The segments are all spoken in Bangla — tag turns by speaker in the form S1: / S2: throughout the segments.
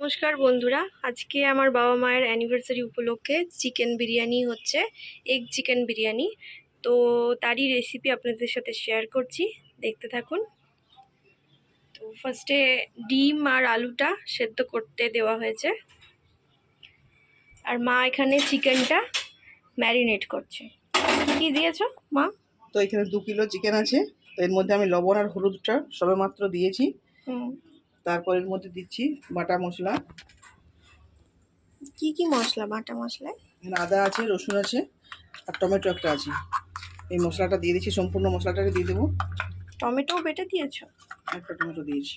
S1: নমস্কার বন্ধুরা আজকে আমার বাবা মায়ের অ্যানিভার্সারি উপলক্ষে চিকেন বিরিয়ানি হচ্ছে এগ চিকেন বিরিয়ানি। তো তারই রেসিপি আপনাদের সাথে শেয়ার করছি দেখতে থাকুন। তো ফার্স্টে ডিম আর আলুটা সেদ্ধ করতে দেওয়া হয়েছে। আর মা এখানে চিকেনটা ম্যারিনেট করছে। কি দিয়েছ মা?
S2: তো এখানে দু কিলো চিকেন আছে তো এর মধ্যে আমি লবণ আর হলুদটা সবেমাত্র দিয়েছি।
S1: হুম।
S2: তারপর এর মধ্যে দিচ্ছি বাটা মশলা।
S1: কি কি মশলা? বাটা মশলা
S2: এখানে আদা আছে রসুন আছে আর টমেটো একটা আছে। এই মশলাটা দিয়ে দিচ্ছি সম্পূর্ণ মশলাটাকে দিয়ে দেবো।
S1: টমেটো বেটে দিয়েছ?
S2: একটা টমেটো দিয়েছি।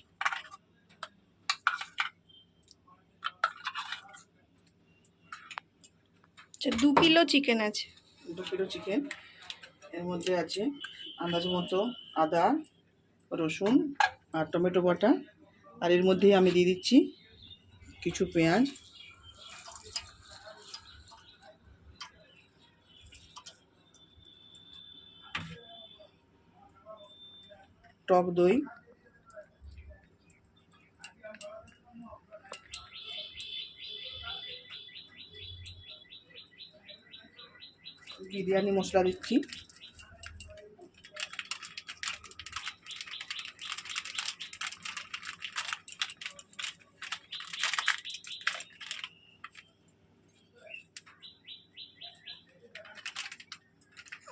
S1: আচ্ছা দু কিলো চিকেন আছে।
S2: দু কিলো চিকেন। এর মধ্যে আছে আন্দাজ মতো আদা রসুন আর টমেটো বাটা। আর এর মধ্যেই আমি দিয়ে দিচ্ছি কিছু পেঁয়াজ। টক দই। বিরিয়ানি মশলা দিচ্ছি।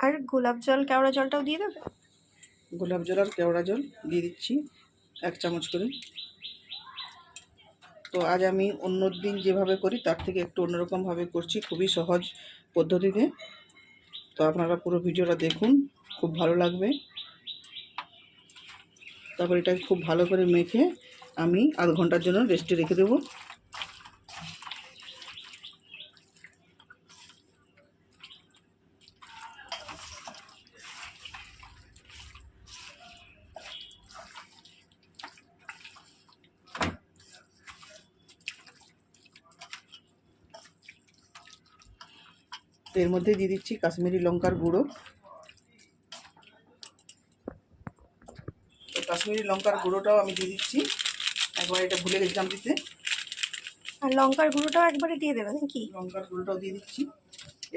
S1: আর গোলাপ জল, কেওড়া জলটাও দিয়ে দেবে?
S2: গোলাপ জল আর কেওড়া জল দিয়ে দিচ্ছি, এক চামচ করে। তো আজ আমি অন্য দিন যেভাবে করি, তার থেকে একটু অন্যরকমভাবে করছি, খুবই সহজ পদ্ধতিতে। তো আপনারা পুরো ভিডিওটা দেখুন, খুব ভালো লাগবে। তারপর এটাকে খুব ভালো করে মেখে আমি আধ ঘণ্টার জন্য রেস্টে রেখে দেবো। এর মধ্যে দিয়ে দিচ্ছি কাশ্মীরি লঙ্কার গুঁড়ো। তো কাশ্মীরি লঙ্কার গুঁড়োটাও আমি দিয়ে দিচ্ছি। একবার এটা ভুলে গেছিলাম দিতে।
S1: আর লঙ্কার গুঁড়োটাও একবারে দিয়ে দেবে নাকি?
S2: লঙ্কার গুঁড়োটাও দিয়ে দিচ্ছি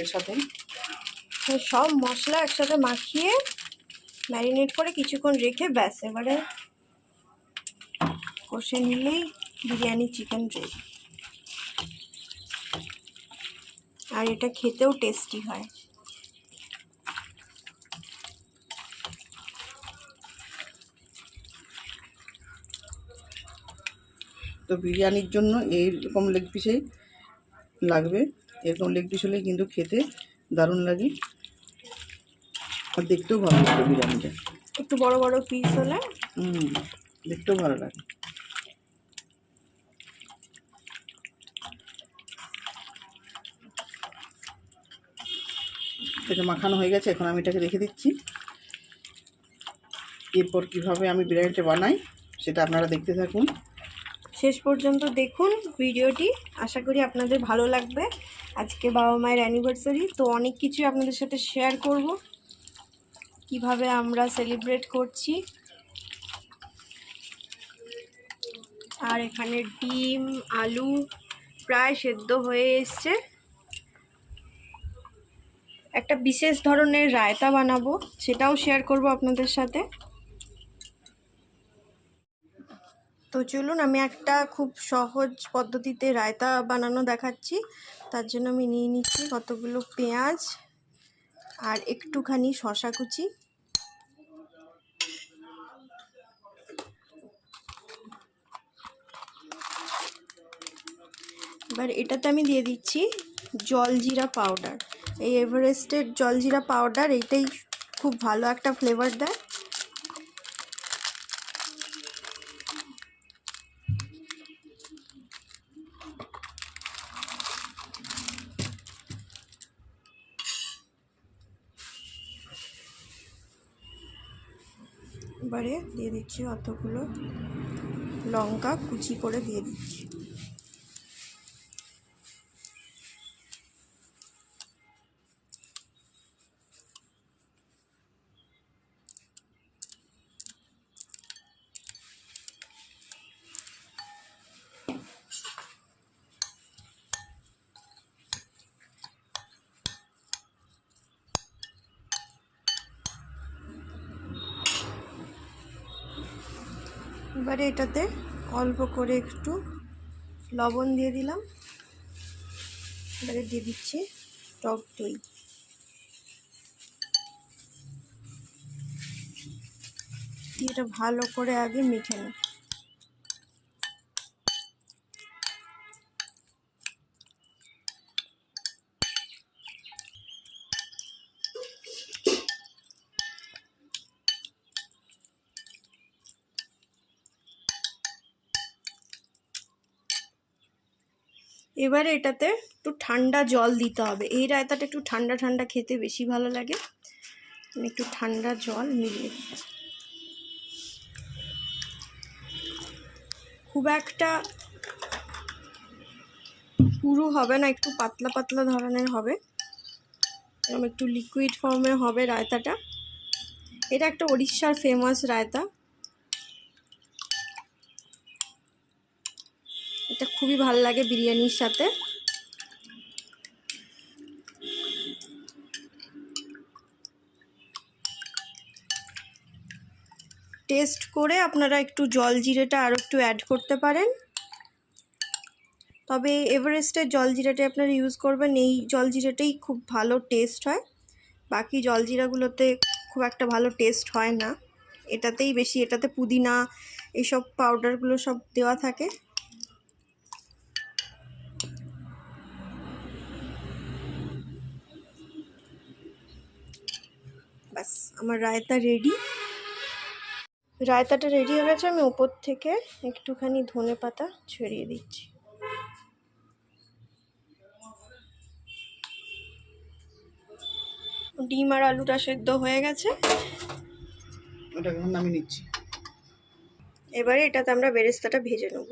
S2: এর সাথে।
S1: সব মশলা একসাথে মাখিয়ে ম্যারিনেট করে কিছুক্ষণ রেখে ব্যাস এবারে কষে নিলেই বিরিয়ানি চিকেন রেডি। আর এটা খেতেও টেস্টি হয়।
S2: তো বিরিয়ানির জন্য এইরকম লেগ পিসেই লাগবে। এরকম লেগ পিস হলে কিন্তু খেতে দারুণ লাগে। আর দেখতেও ভালো লাগে বিরিয়ানিটা।
S1: একটু বড় বড় পিস হলে?
S2: হুম দেখতেও ভালো লাগে। এটা মাখানো হয়ে গেছে, এখন আমি এটাকে রেখে দিচ্ছি। এরপর কীভাবে আমি বিরিয়ানিটা বানাই, সেটা আপনারা দেখতে থাকুন।
S1: শেষ পর্যন্ত দেখুন ভিডিওটি। আশা করি আপনাদের ভালো লাগবে। আজকে বাবা মায়ের অ্যানিভার্সারি তো অনেক কিছু আপনাদের সাথে শেয়ার করব। কীভাবে আমরা সেলিব্রেট করছি। আর এখানে ডিম, আলু প্রায় সেদ্ধ হয়ে এসছে। একটা বিশেষ ধরনের রায়তা বানাবো, সেটাও শেয়ার করব আপনাদের সাথে। তো চলুন, আমি একটা খুব সহজ পদ্ধতিতে রায়তা বানানো দেখাচ্ছি। তার জন্য আমি নিয়ে নিচ্ছি কতগুলো পেঁয়াজ আর একটুখানি শশা কুচি। এবার এটাতে আমি দিয়ে দিচ্ছি জলজিরা পাউডার। এই এভারেস্টের জলজিরা পাউডার এইটাই খুব ভালো একটা ফ্লেভার দেয়। এবারে দিয়ে দিচ্ছি অতগুলো লঙ্কা কুচি করে দিয়ে দিচ্ছি। এবারে এটাতে অল্প করে একটু লবণ দিয়ে দিলাম। এবারে দিয়ে দিচ্ছি টক দই। এটা ভালো করে আগে মেখে নিই এবারে এটাতে একটু ঠান্ডা জল দিতে হবে। এই রায়তাটা একটু ঠান্ডা ঠান্ডা খেতে বেশি ভালো লাগে। একটু ঠান্ডা জল মিলিয়ে খুব একটা পুরো হবে না, একটু পাতলা পাতলা ধরনের হবে। একটু লিকুইড ফর্মে হবে রায়তাটা। এটা একটা উড়িষ্যার ফেমাস রায়তা। এটা খুবই ভালো লাগে বিরিয়ানির সাথে। টেস্ট করে আপনারা একটু জল জিরেটা আরও একটু অ্যাড করতে পারেন। তবে এভারেস্টের জল জিরাটা আপনারা ইউজ করবেন, এই জল জিরাটাই খুব ভালো টেস্ট হয়। বাকি জল জিরাগুলোতে খুব একটা ভালো টেস্ট হয় না। এটাতেই বেশি, এটাতে পুদিনা এইসব পাউডারগুলো সব দেওয়া থাকে ব্যাস আমার রায়তা রেডি রায়তাটা রেডি হয়ে গেছে আমি ওপর থেকে একটুখানি ধনে পাতা ছড়িয়ে দিচ্ছি। ডিম আর আলুটা সেদ্ধ হয়ে গেছে।
S2: ওটাকে এখন নামিয়ে নিচ্ছি।
S1: এবারে এটাতে আমরা বেরেস্তাটা ভেজে নেব।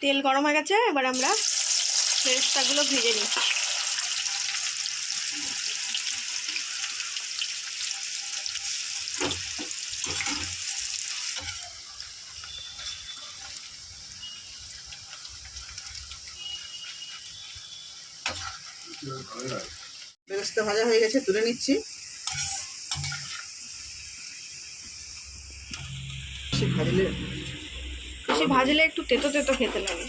S1: তেল গরম হয়ে গেছে এবার আমরা বেরেস্তাগুলো ভেজে নিচ্ছি।
S2: বেরেস্তা ভাজা হয়ে গেছে তুলে নিচ্ছি। সে ভাজলে
S1: বেশি ভাজলে একটু তেতো তেতো খেতে লাগে।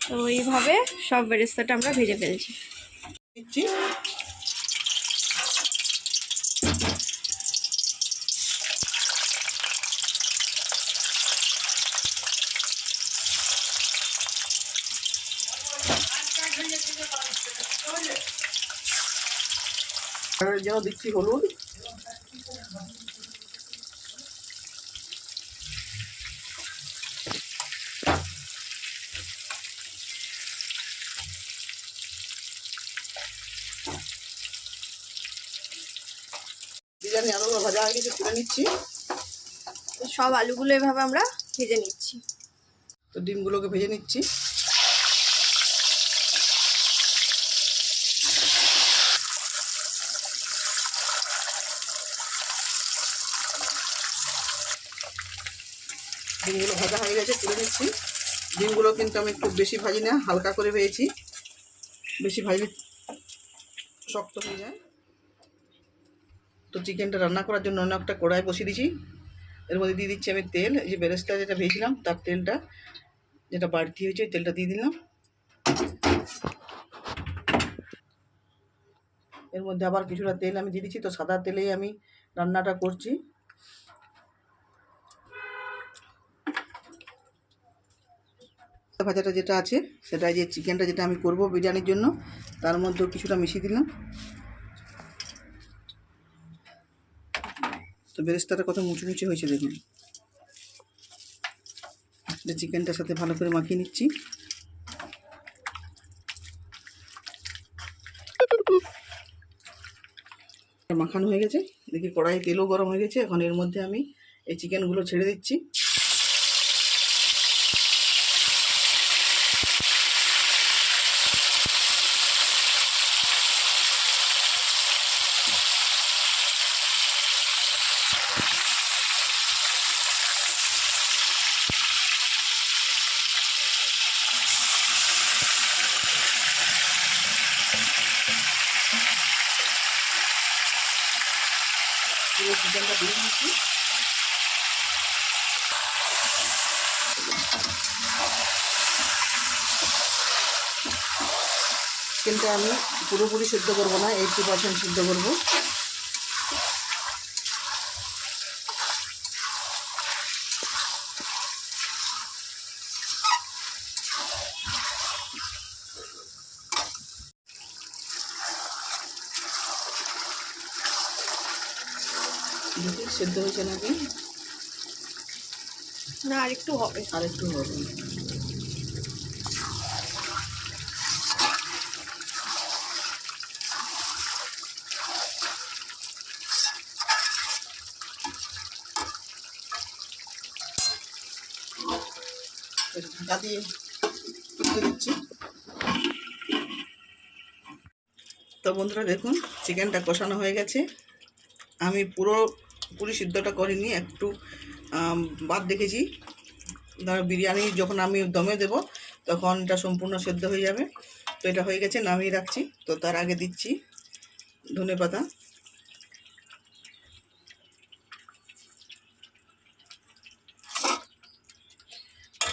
S1: তো এইভাবে সব বেরেস্তাটা আমরা ভেজে ফেলছি।
S2: যেন দিচ্ছি হলুদ। বিরিয়ানি আলুগুলো ভাজা হয়ে গেছে তুলে নিচ্ছি।
S1: সব আলুগুলো এভাবে আমরা ভেজে নিচ্ছি।
S2: তো ডিমগুলোকে ভেজে নিচ্ছি ডিমগুলো ভাজা হয়ে গেছে, তুলে নিচ্ছি। ডিমগুলো কিন্তু আমি খুব বেশি ভাজি না, হালকা করে ভেজেছি। বেশি ভাজলে শক্ত হয়ে যায়। তো চিকেনটা রান্না করার জন্য অন্য একটা কড়াই বসিয়ে দিয়েছি। এর মধ্যে দিয়ে দিচ্ছি আমি তেল, এই যে বেরেস্তা যেটা ভেজেছিলাম, তার তেলটা, যেটা বাড়তি হয়েছে, ওই তেলটা দিয়ে দিলাম। এর মধ্যে আবার কিছুটা তেল আমি দিয়ে দিচ্ছি, তো সাদা তেলেই আমি রান্নাটা করছি। ভাজাটা যেটা আছে সেটা যে চিকেনটা যেটা আমি করব বিরিয়ানির জন্য, তার মধ্যেও কিছুটা মিশিয়ে দিলাম। তো বেরেস্তাটা কত মুচু মুচু হয়েছে দেখুন। চিকেনটার সাথে ভালো করে মাখিয়ে নিচ্ছি। মাখানো হয়ে গেছে, দেখি কড়াই তেলও গরম হয়ে গেছে, এখন এর মধ্যে আমি এই চিকেনগুলো ছেড়ে দিচ্ছি। চিকেনটা আমি পুরোপুরি সিদ্ধ করব না এইটটি পার্সেন্ট সিদ্ধ করব। সেদ্ধ হয়েছে নাকি?
S1: না আরেকটু হবে।
S2: আরেকটু হবে। ঢাকা দিয়ে উঠতে দিচ্ছি। তো বন্ধুরা, দেখুন, চিকেনটা কষানো হয়ে গেছে। আমি পুরো পুরি সিদ্ধটা করিনি, একটু বাদ রেখেছি ধরো, বিরিয়ানি যখন আমি দমে দেব তখন এটা সম্পূর্ণ সেদ্ধ হয়ে যাবে। তো এটা হয়ে গেছে, নামিয়ে রাখছি। তো তার আগে দিচ্ছি ধনে পাতা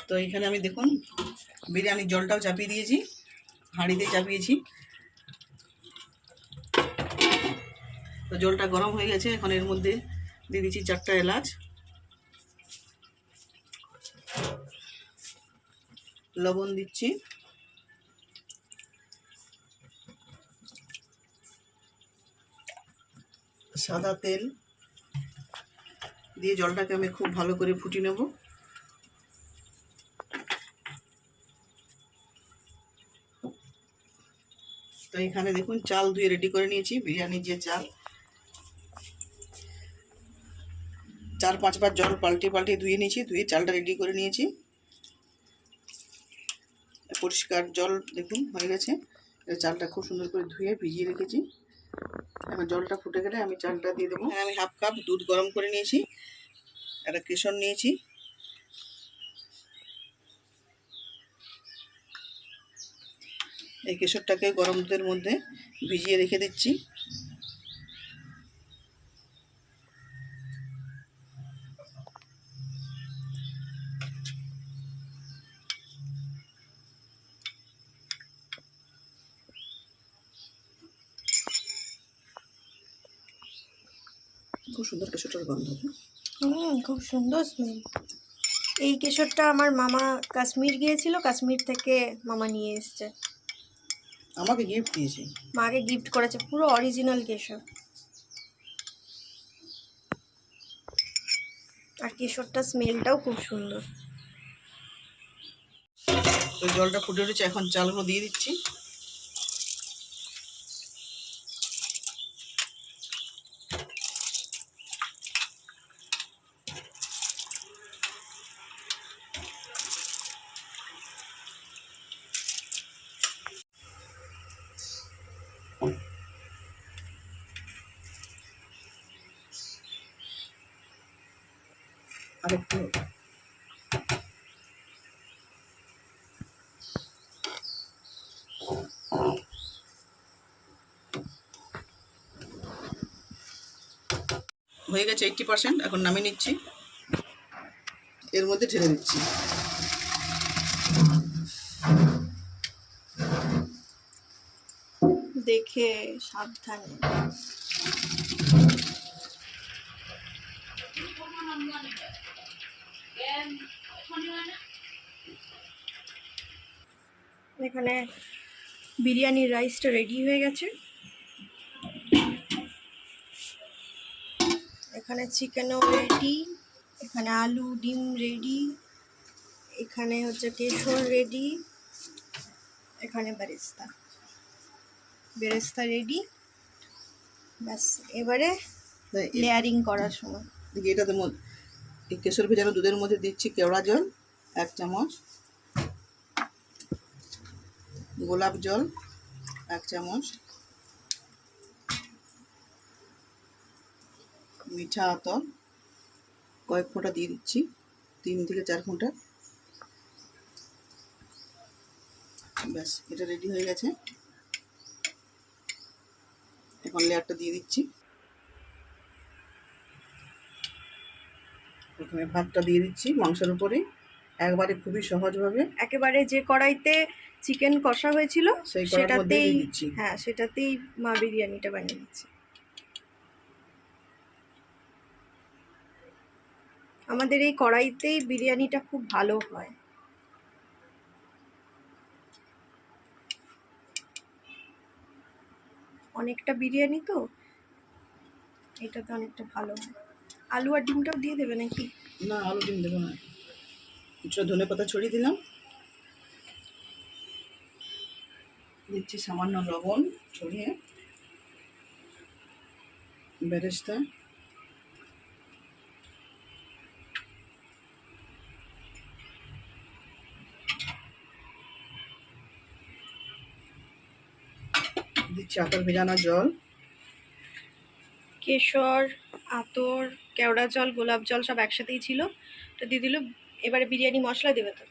S2: তো এখানে আমি দেখুন, বিরিয়ানির জলটাও চাপিয়ে দিয়েছি, হাঁড়িতে চাপিয়েছি। তো জলটা গরম হয়ে গেছে, এখন এর মধ্যে দিয়ে দিচ্ছি চারটা এলাচ, লবণ দিচ্ছি। সাদা তেল দিয়ে জলটাকে আমি খুব ভালো করে ফুটিয়ে নেব। তো এখানে দেখুন, চাল ধুয়ে রেডি করে নিয়েছি, বিরিয়ানির যে চাল। চার পাঁচবার জল পাল্টে পাল্টে ধুয়ে নিয়েছি, ধুয়ে চালটা রেডি করে নিয়েছি। পরিষ্কার জল দেখুন, হয়ে গেছে। চালটা খুব সুন্দর করে ধুয়ে ভিজিয়ে রেখেছি। এবার জলটা ফুটে গেলে আমি চালটা দিয়ে দেবো। আমি হাফ কাপ দুধ গরম করে নিয়েছি, একটা কেশর নিয়েছি। এই কেশরটাকে গরম দুধের মধ্যে ভিজিয়ে রেখে দিচ্ছি। খুব সুন্দর কেশরটার গন্ধ।
S1: হুম, খুব সুন্দর স্মেল এই কেশরটা আমার মামা কাশ্মীর গিয়েছিল, কাশ্মীর থেকে মামা নিয়ে এসছে।
S2: আমাকে গিফট দিয়েছে।
S1: মাকে গিফট করেছে পুরো অরিজিনাল কেশর। আর কেশরটা স্মেলটাও খুব সুন্দর।
S2: তো জলটা ফুটে উঠেছে এখন চালগুলো দিয়ে দিচ্ছি। আরেকটু। হয়ে গেছে এইটটি পার্সেন্ট এখন নামিয়ে নিচ্ছি। এর মধ্যে ঢেলে দিচ্ছি।
S1: দেখে সাবধানে। এখানে বিরিয়ানির রাইসটা রেডি হয়ে গেছে। এখানে চিকেনও রেডি এখানে আলু ডিম রেডি এখানে হচ্ছে কেশর রেডি এখানে বেরেস্তা। বেরেস্তা রেডি। ব্যাস এবারে লেয়ারিং করার সময়।
S2: এটাতে মধ্যে এই কেশর ভেজানো দুধের মধ্যে দিচ্ছি কেওড়া জল, এক চামচ। গোলাপ জল, এক চামচ। মিঠা আতর, কয়েক ফোঁটা দিয়ে দিচ্ছি, তিন থেকে চার ফোঁটা ব্যাস, এটা রেডি হয়ে গেছে। এখন লেয়ারটা দিয়ে দিচ্ছি। প্রথমে ভাতটা দিয়ে দিচ্ছি মাংসের উপরে। একবারে খুবই সহজভাবে।
S1: একেবারে যে কড়াইতে চিকেন কষা হয়েছিল সেটাতেই হ্যাঁ সেটাতেই মা বিরিয়ানিটা বানিয়ে দিচ্ছে। আমাদের এই কড়াইতেই বিরিয়ানিটা খুব ভালো হয়। অনেকটা বিরিয়ানি তো এটাতে অনেকটা ভালো হয়। আলু আর ডিমটাও দিয়ে দেবে নাকি?
S2: না, আলু ডিম দেবো না। কিছুটা ধনে পাতা ছড়িয়ে দিলাম। দিচ্ছি সামান্য লবণ ছড়িয়ে। বেরেস্তা। দিচ্ছি আতর ভেজানো জল।
S1: কেশর, আতর, কেওড়া জল, গোলাপ জল সব একসাথেই ছিল। তো দিয়ে দিল, এবারে বিরিয়ানি মশলা দেবে তো।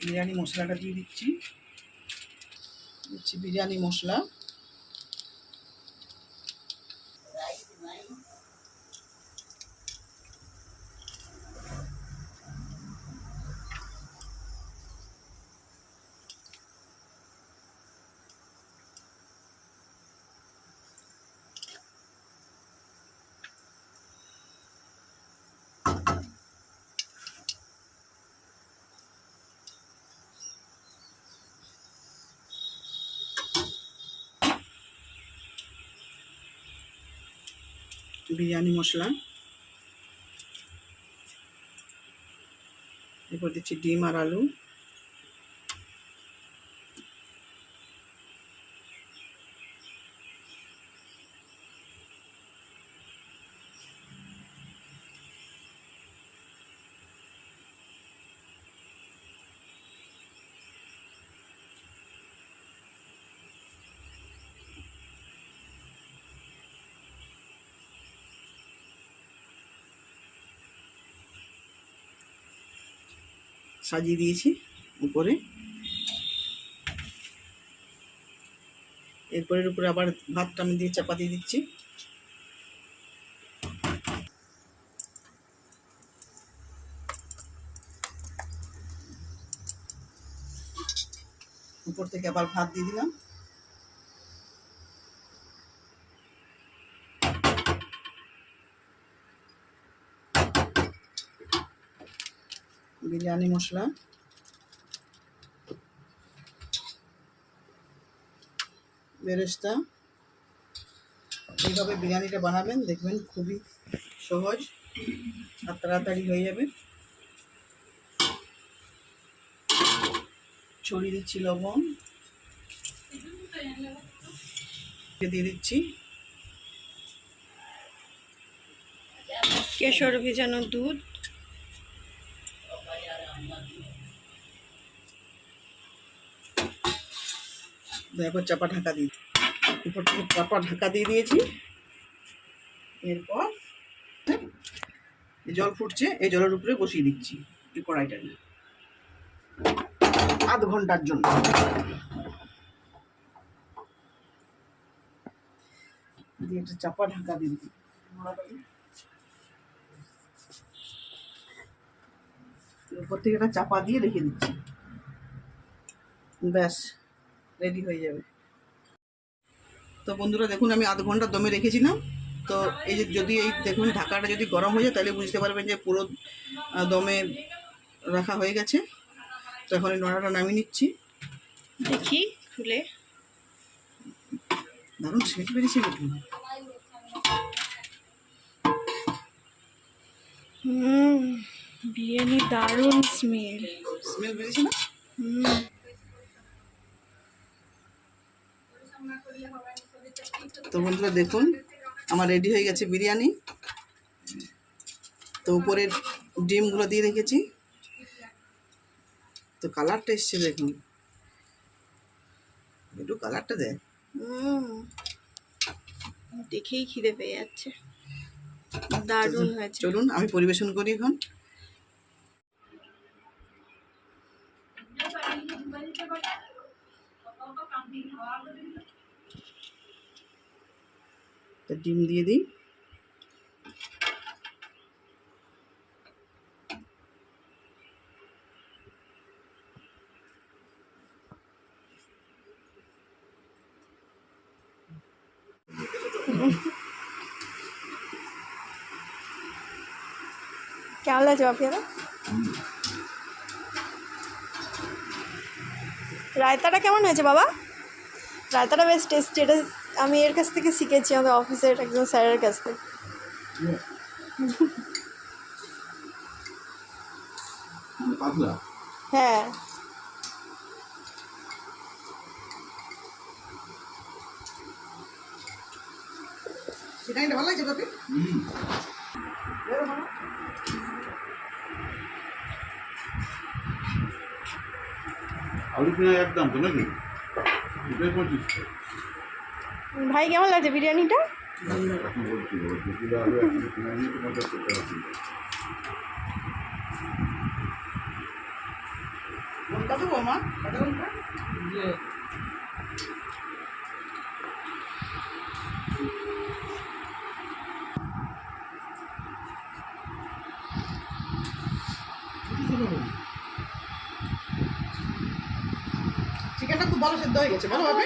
S2: বিরিয়ানি মশলাটা দিয়ে দিচ্ছি। দিচ্ছি বিরিয়ানি মশলা। বিরিয়ানি মশলা। এরপর দিচ্ছি ডিম আর আলু। সাজিয়ে দিয়েছি উপরে। এরপরের উপরে আবার ভাতটা আমি দিয়ে চাপাতি দিচ্ছি। উপর থেকে আবার ভাত দিয়ে দিলাম। বিরিয়ানি মশলা। বেরেস্তা। এইভাবে বিরিয়ানিটা বানাবেন, দেখবেন খুবই সহজ আর তাড়াতাড়ি হয়ে যাবে। ছড়িয়ে দিচ্ছি লবণ। দিয়ে দিচ্ছি।
S1: কেশর ভেজানো দুধ।
S2: এরপর চাপা ঢাকা দিই। উপর থেকে চাপা ঢাকা দিয়ে দিয়েছি। এরপর জল ফুটছে, এই জলের উপরে বসিয়ে দিচ্ছি কড়াইটা নিয়ে আধ ঘণ্টার জন্য। দিয়ে চাপা ঢাকা দিয়ে দিই। উপর থেকে একটা চাপা দিয়ে রেখে দিচ্ছি। ব্যাস। রেডি হয়ে যাবে। তো বন্ধুরা দেখুন আমি আধ ঘণ্টা দমে রেখেছিলাম। তো এই যে যদি এই দেখুন ঢাকাটা যদি গরম হয়ে যায় তাহলে বুঝতে পারবেন যে পুরো দমে রাখা হয়ে গেছে। তো এখন এই নোড়াটা নামিয়ে নিচ্ছি।
S1: দেখি খুলে।
S2: দারুণ সেট বেরিয়েছে দেখুন
S1: বিরিয়ানি দারুণ স্মেল
S2: স্মেল বেরিয়েছে না?
S1: হুম।
S2: তো বন্ধুরা দেখুন আমার রেডি হয়ে গেছে বিরিয়ানি। তো উপরের ডিমগুলো দিয়ে রেখেছি। তো কালারটা এসছে দেখুন। একটু কালারটা দেয়
S1: হুম দেখেই খিদে পেয়ে যাচ্ছে। দারুণ হয়েছে।
S2: চলুন আমি পরিবেশন করি এখন। একটা ডিম দিয়ে দিই।
S1: কেমন লাগছে বাপিয়ারা রায়তাটা কেমন হয়েছে বাবা? রায়তাটা বেশ টেস্টি এটা আমি এর কাছ থেকে শিখেছি আমাদের অফিসের একজন স্যারের কাছ থেকে। হ্যাঁ।
S2: ভালো লাগছে
S3: আলু পেঁয়াজ একদম তো নাকি? এটাই পঁচিশ।
S1: ভাই কেমন লাগছে বিরিয়ানিটা?
S2: চিকেনটা খুব ভালো সেদ্ধ হয়ে গেছে ভালো ভাবে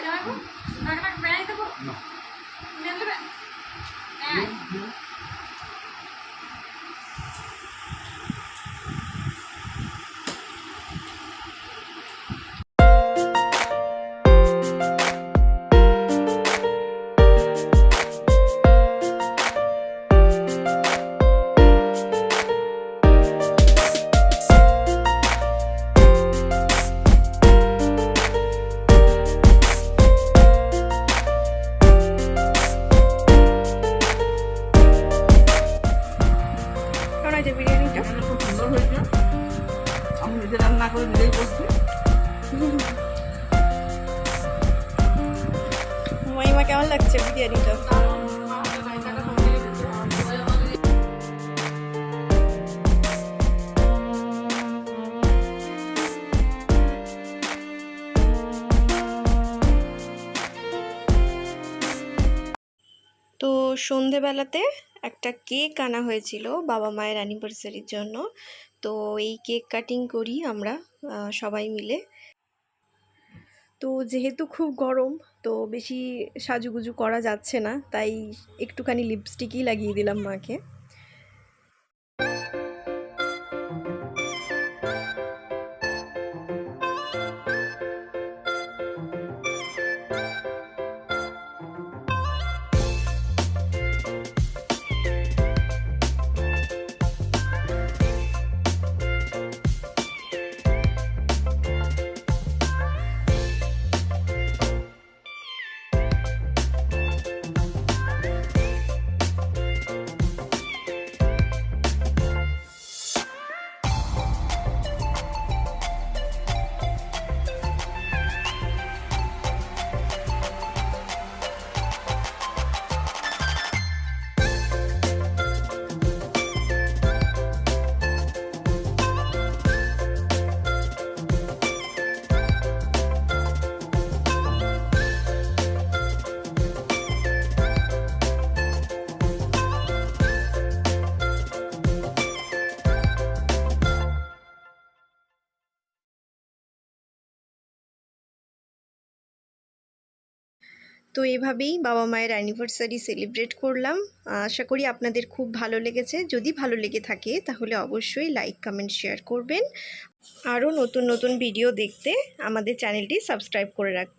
S1: কেমন সন্ধেবেলাতে একটা কেক আনা হয়েছিল বাবা মায়ের অ্যানিভার্সারির জন্য। তো এই কেক কাটিং করি আমরা সবাই মিলে। তো যেহেতু খুব গরম, তো বেশি সাজুগুজু করা যাচ্ছে না, তাই একটুখানি লিপস্টিকই লাগিয়ে দিলাম মাকে। তো এভাবেই বাবা মায়ের অ্যানিভার্সারি সেলিব্রেট করলাম। আশা করি আপনাদের খুব ভালো লেগেছে। যদি ভালো লেগে থাকে, তাহলে অবশ্যই লাইক কমেন্ট শেয়ার করবেন। আরও নতুন নতুন ভিডিও দেখতে আমাদের চ্যানেলটি সাবস্ক্রাইব করে রাখবেন।